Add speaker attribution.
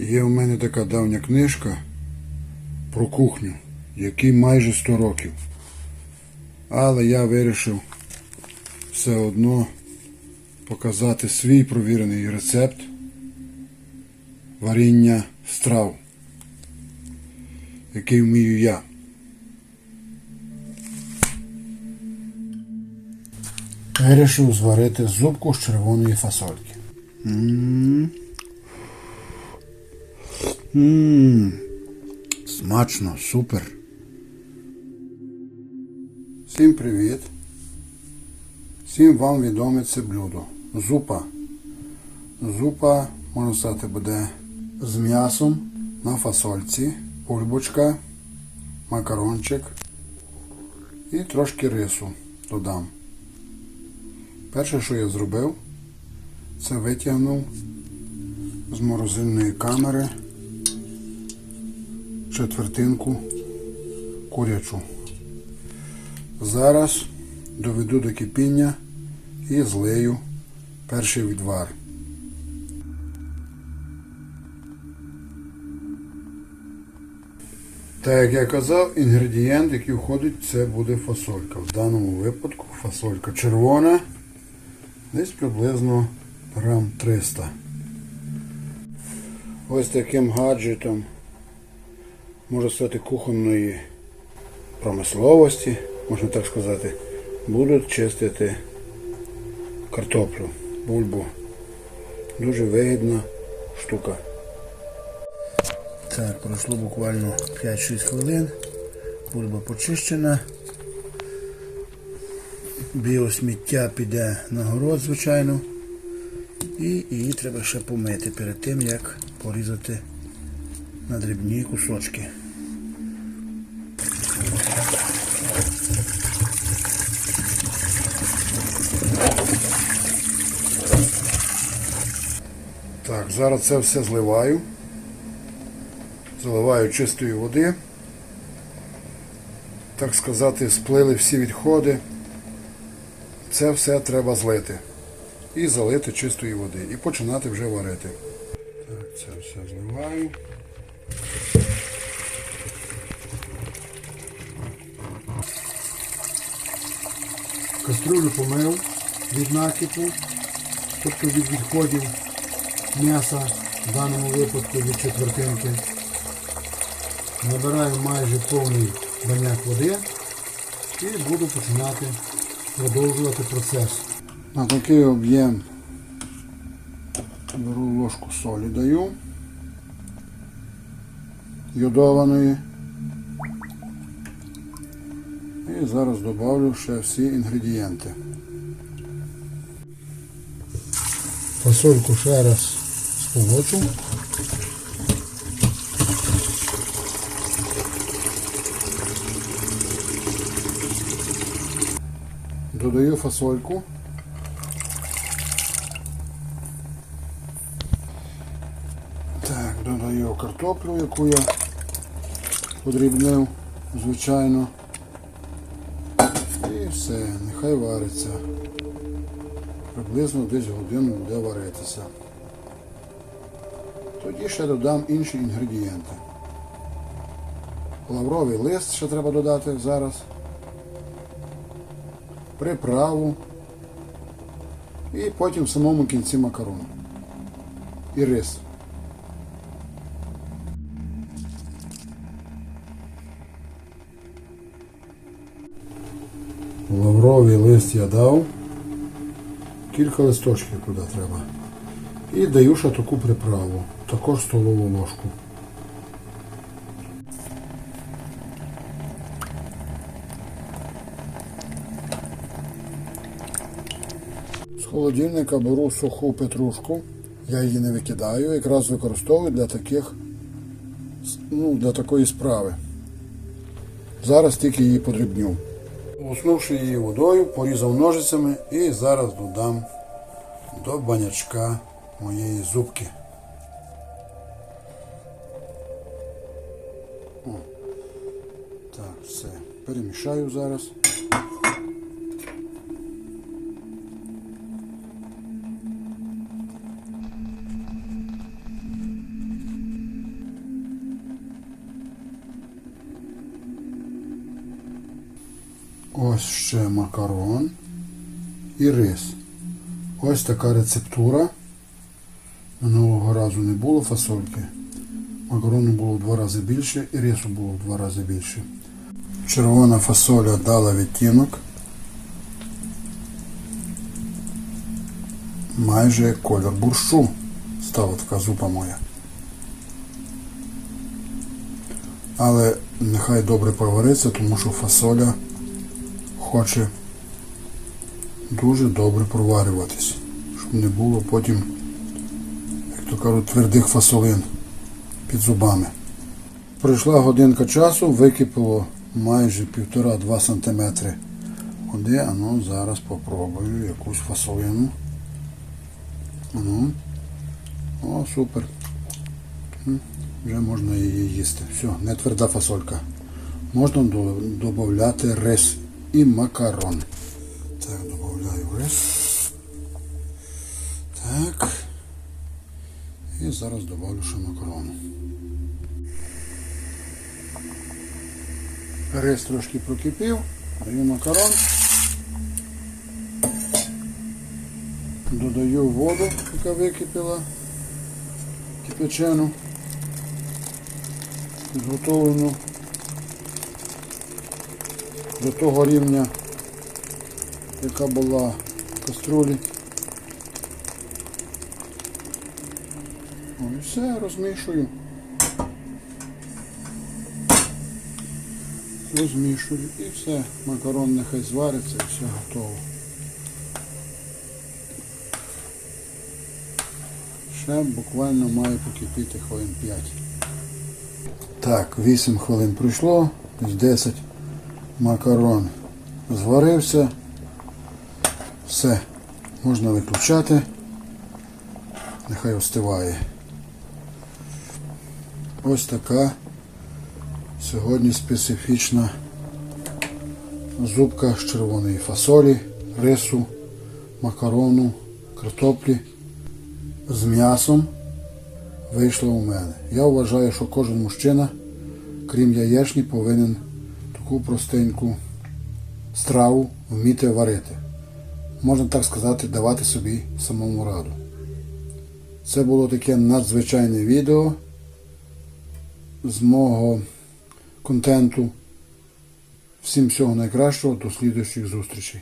Speaker 1: Є у мене така давня книжка про кухню, якій майже 100 років. Але я вирішив все одно показати свій провірений рецепт варіння страв, який вмію я. Вирішив зварити зубку з червоної фасольки. М. М. Смачно, супер. Всім привіт. Всім вам відоме це блюдо. Зупа. Зупа, можна сказати, буде з м'ясом на фасольці, бульбочка, макарончик і трошки рису додам. Перше, що я зробив, це витягнув з морозильної камери четвертинку курячу. Зараз доведу до кипіння і злию перший відвар. Так як я казав, інгредієнт, який входить, це буде фасолька. В даному випадку фасолька червона, десь приблизно грам 300. Ось таким гаджетом, можна сказати, кухонної промисловості, можна так сказати, будуть чистити картоплю, бульбу. Дуже вигідна штука. Так, пройшло буквально 5-6 хвилин. Бульба почищена. Біосміття піде на город, звичайно. І її треба ще помити перед тим, як порізати на дрібні кусочки. Так, зараз це все зливаю. Заливаю чистої води. Так сказати, сплили всі відходи. Це все треба злити. І залити чистої води. І починати вже варити. Так, це все зливаю. Каструлю помив від накипу, тобто від відходів м'яса, в даному випадку від четвертинки. Набираю майже повний баняк води і буду починати продовжувати процес. На такий об'єм беру ложку солі даю йодованої. І зараз додавлю ще всі інгредієнти. Фасольку ще раз сполочу. Додаю фасольку. Так, додаю картоплю, яку я подрібнив, звичайно. І все, нехай вариться. Приблизно десь годину буде варитися. Тоді ще додам інші інгредієнти. Лавровий лист ще треба додати зараз. Приправу. І потім в самому кінці макарон. І рис. Лавровий лист я дав. Кілька листочків туди треба. І даю ще таку приправу. Також столову ложку. З холодильника беру суху петрушку. Я її не викидаю, якраз використовую для таких, ну, для такої справи. Зараз тільки її подрібню. Уснувши її водою, порізав ножицями і зараз додам до банячка моєї зубки. Так, все. Перемішаю зараз. Ось ще макарон і рис. Ось така рецептура. Минулого разу не було фасольки. Макарону було в два рази більше і рису було в два рази більше. Червона фасоля дала відтінок. Майже колір буршу стала така зупа моя. Але нехай добре провариться, тому що фасоля хоче дуже добре проварюватись, щоб не було потім, як то кажуть, твердих фасолин під зубами. Пройшла годинка часу, википіло майже 1,5-2 см води, а ну зараз попробую якусь фасолину. Ну, о, супер. Вже можна її їсти. Все, не тверда фасолька. Можна додати рис і макарон. Так, додаю рис. Так. І зараз добавлю ще макарону. Рис трошки прокипів, даю макарон. Додаю воду, яка википіла, кипячену, підготовлену до того рівня, яка була в каструлі. О, і все, розмішую. Розмішую і все, макарон нехай звариться і все готово. Ще буквально має покипіти хвилин 5. Так, 8 хвилин пройшло, десь 10 макарон зварився. Все, можна виключати. Нехай остиває. Ось така сьогодні специфічна зубка з червоної фасолі, рису, макарону, картоплі з м'ясом вийшло у мене. Я вважаю, що кожен мужчина, крім яєчні, повинен таку простеньку страву вміти варити. Можна так сказати, давати собі самому раду. Це було таке надзвичайне відео з мого контенту. Всім всього найкращого, до слідуючих зустрічей.